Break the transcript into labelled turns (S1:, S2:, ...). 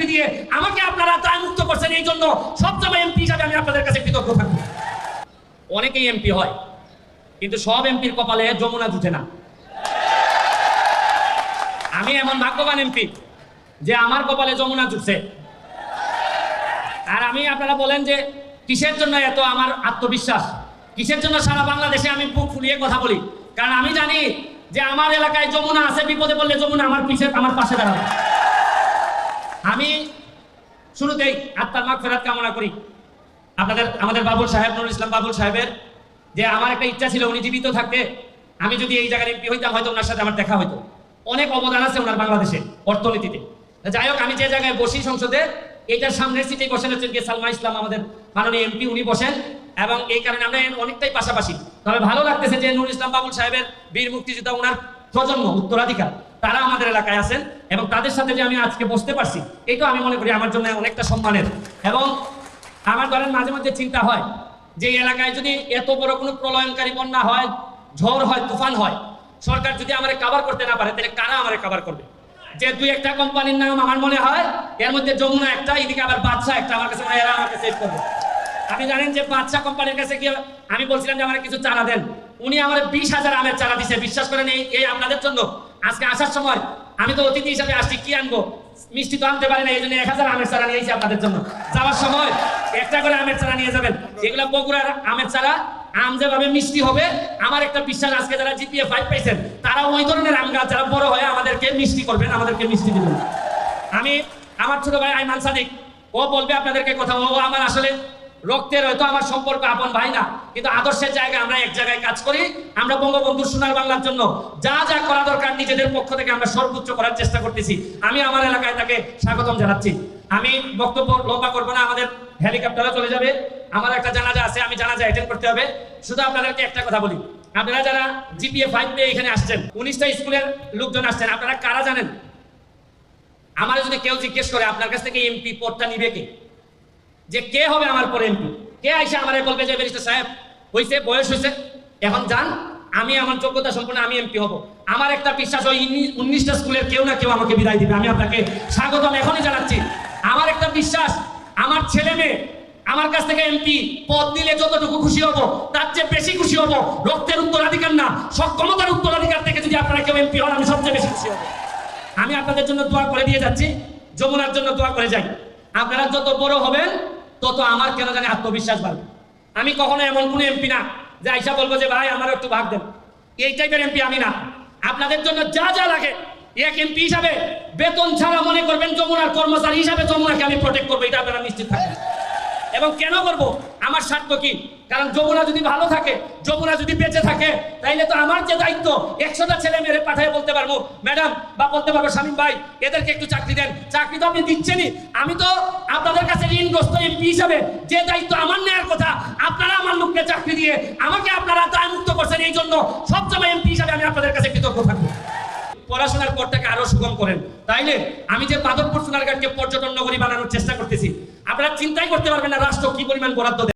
S1: চাকরি দিয়ে আমাকে আপনারা দায় মুক্ত করছেন এই জন্য সবসময় এমপি হিসাবে আমি আপনাদের কাছে কৃতজ্ঞ থাকব। অনেকেই এমপি হয়, কিন্তু সব এমপির কপালে যমুনা জুটে না। আমি এমন ভাগ্যবান এমপি যে আমার কপালে যমুনা জুটছে। আর আমি, আপনারা বলেন যে কিসের জন্য এত আমার আত্মবিশ্বাস? কিসের জন্য সারা বাংলাদেশে আমি বুক ফুলিয়ে কথা বলি? কারণ আমি জানি যে আমার এলাকায় যমুনা আছে, বিপদে পড়লে যমুনা আমার পিছে, আমার পাশে দাঁড়াবে। আমি শুরুতেই আত্মার মাগ ফেরাত কামনা করি। আপনাদের, আমাদের বাবুল সাহেব, নুরুল ইসলাম বাবুল সাহেবের যে আমার একটা ইচ্ছা ছিল, উনি জীবিত থাকতে আমি যদি এই জায়গার এমপি হইতাম, হয়তো ওনার সাথে আমার দেখা হতো অনেক অবদান আছে ওনার বাংলাদেশে, অর্থনীতিতে। যাই হোক, আমি যে জায়গায় বসি সংসদে এটার সামনের সিটে বসেন হচ্ছেন কে সালমা ইসলাম, আমাদের মাননীয় এমপি উনি বসেন। এবং এই কারণে আমরা অনেকটাই পাশাপাশি। তবে ভালো লাগতেছে যে নুরুল ইসলাম বাবুল সাহেবের বীর মুক্তিযোদ্ধা, ওনার প্রজন্ম, উত্তরাধিকার, তারা আমাদের এলাকায় আছেন এবং তাদের সাথে যে আমি আজকে বসতে পারছি এইটাও আমি মনে করি আমার জন্য অনেকটা সম্মানের। এবং আমার ধরেন মাঝে মধ্যে চিন্তা হয় যে এলাকায় যদি এত বড় কোনো প্রলয়নকারী বন্যা হয়, ঝড় হয়, তুফান হয়, সরকার যদি আমারে কাভার করতে না পারে, তাহলে কারা আমারে কাভার করবে? যে দুই একটা কোম্পানির নাম আমার মনে হয়, এর মধ্যে যমুনা একটা, এদিকে আবার বাদশা একটা, আমার কাছে এরা আমাকে সেভ করবে। আপনি জানেন যে বাদশা কোম্পানির কাছে গিয়ে আমি বলছিলাম যে আমার কিছু চারা দেন। উনি আমার বিশ হাজার আমের চারা দিছে, বিশ্বাস করেন এই এই আপনাদের জন্য। আজকে আসার সময় আমি তো অতিথি হিসাবে আসছি, কি আনব? মিষ্টি তো আনতে পারি না, এই জন্য এক হাজার আমের চারা নিয়েছি আপনাদের জন্য। যাওয়ার সময় একটা করে আমের চারা নিয়ে যাবেন। এগুলো বগুড়ার আমের চারা, আম যেভাবে মিষ্টি হবে, আমার একটা বিশ্বাস, আজকে যারা জিপিএ ফাইভ পাইছেন তারা ওই ধরনের আম গাছ, যারা বড় হয়ে আমাদেরকে মিষ্টি করবেন, আমাদেরকে মিষ্টি দিবেন। আমি, আমার ছোট ভাই আইমান সাদিক, ও বলবে আপনাদেরকে কথা, ও আমার আসলে রক্তের হয়তো আমার সম্পর্ক আপন ভাই না, কিন্তু আদর্শের জায়গায় আমরা এক জায়গায় কাজ করি, আমরা বঙ্গবন্ধুর সোনার বাংলার জন্য যা যা করা দরকার নিজেদের পক্ষ থেকে আমরা সর্বোচ্চ করার চেষ্টা করতেছি। আমি আমার এলাকায় তাকে স্বাগতম জানাচ্ছি। আমি বক্তব্য লম্বা করব না, আমাদের হেলিকপ্টারে চলে যাবে। আমার একটা জানাজা আছে, আমি জানাজা অ্যাটেন্ড করতে হবে। শুধু আপনাদেরকে একটা কথা বলি। আপনারা যারা জিপিএ ফাইভ পেয়ে এখানে আসছেন, উনিশটা স্কুলের লোকজন আসছেন, আপনারা কারা জানেন? আমার যদি কেউ জিজ্ঞেস করে, আপনার কাছ থেকে এমপি পদটা নিবে কে? যে কে হবে আমার পরে এমপি? কে আইসে আমার বলবে যে ব্যারিস্টার সাহেব, হইছে, বয়স হয়েছে এখন যান, আমি আমার যোগ্যতা সম্পূর্ণ আমি এমপি হব। আমার একটা বিশ্বাস, ওই উনিশটা স্কুলের কেউ না কেউ আমাকে বিদায় দিবে, আমি আপনাকে স্বাগতম এখনই জানাচ্ছি। আমার একটা বিশ্বাস, আমার ছেলে মেয়ে, আমার কাছ থেকে এমপি পদ দিলে যতটুকু খুশি হব, তার চেয়ে বেশি খুশি হব, রক্তের উত্তরাধিকার না সক্ষমতার উত্তরাধিকার থেকে যদি আপনারা কেউ এমপি হন, আমি সবচেয়ে বেশি খুশি হব। আমি আপনাদের জন্য দোয়া করে দিয়ে যাচ্ছি, যমুনার জন্য দোয়া করে যাই। আপনারা যত বড় হবেন তত আমার কেন জানি আত্মবিশ্বাস বাড়বে? আমি কখনো এমন কোনো এমপি না যে আইসা বলব যে, ভাই আমার একটু ভাগ দেন। এই টাইপের এমপি আমি না। আপনাদের জন্য যা যা লাগে, এক এমপি হিসাবে বেতন ছাড়া মনে করবেন যমুনার কর্মচারী হিসাবে যমুনাকে আমি প্রোটেক্ট করব, এটা আপনারা নিশ্চিত থাকেন এবং কেন করব? আমার স্বার্থ কি? কারণ যমুনা যদি ভালো থাকে, যমুনা যদি বেঁচে থাকে, তাইলে তো আমার যে দায়িত্ব, একশোটা ছেলে মেরে পাঠায় বলতে পারব। ম্যাডাম, বা বলতে পারব শামীম ভাই, এদেরকে একটু চাকরি দেন। চাকরি তো আপনি দিচ্ছেনই। আমি তো আপনাদের কাছে ঋণগ্রস্ত এমপি হিসাবে যে দায়িত্ব আমার নেওয়ার কথা, আপনারা আমার লোককে চাকরি দিয়ে আমাকে আপনারা দায় মুক্ত করছেন এই জন্য সবসময় এমপি হিসাবে আমি আপনাদের কাছে কৃতজ্ঞ থাকব। পড়াশোনার পরটাকে আরও সুগম করেন। তাইলে আমি যে মাধবপুর সোনারঘাটকে পর্যটন নগরী বানানোর চেষ্টা করতেছি আপনারা চিন্তাই করতে পারবেন না রাষ্ট্র কি পরিমাণ বরাদ্দ।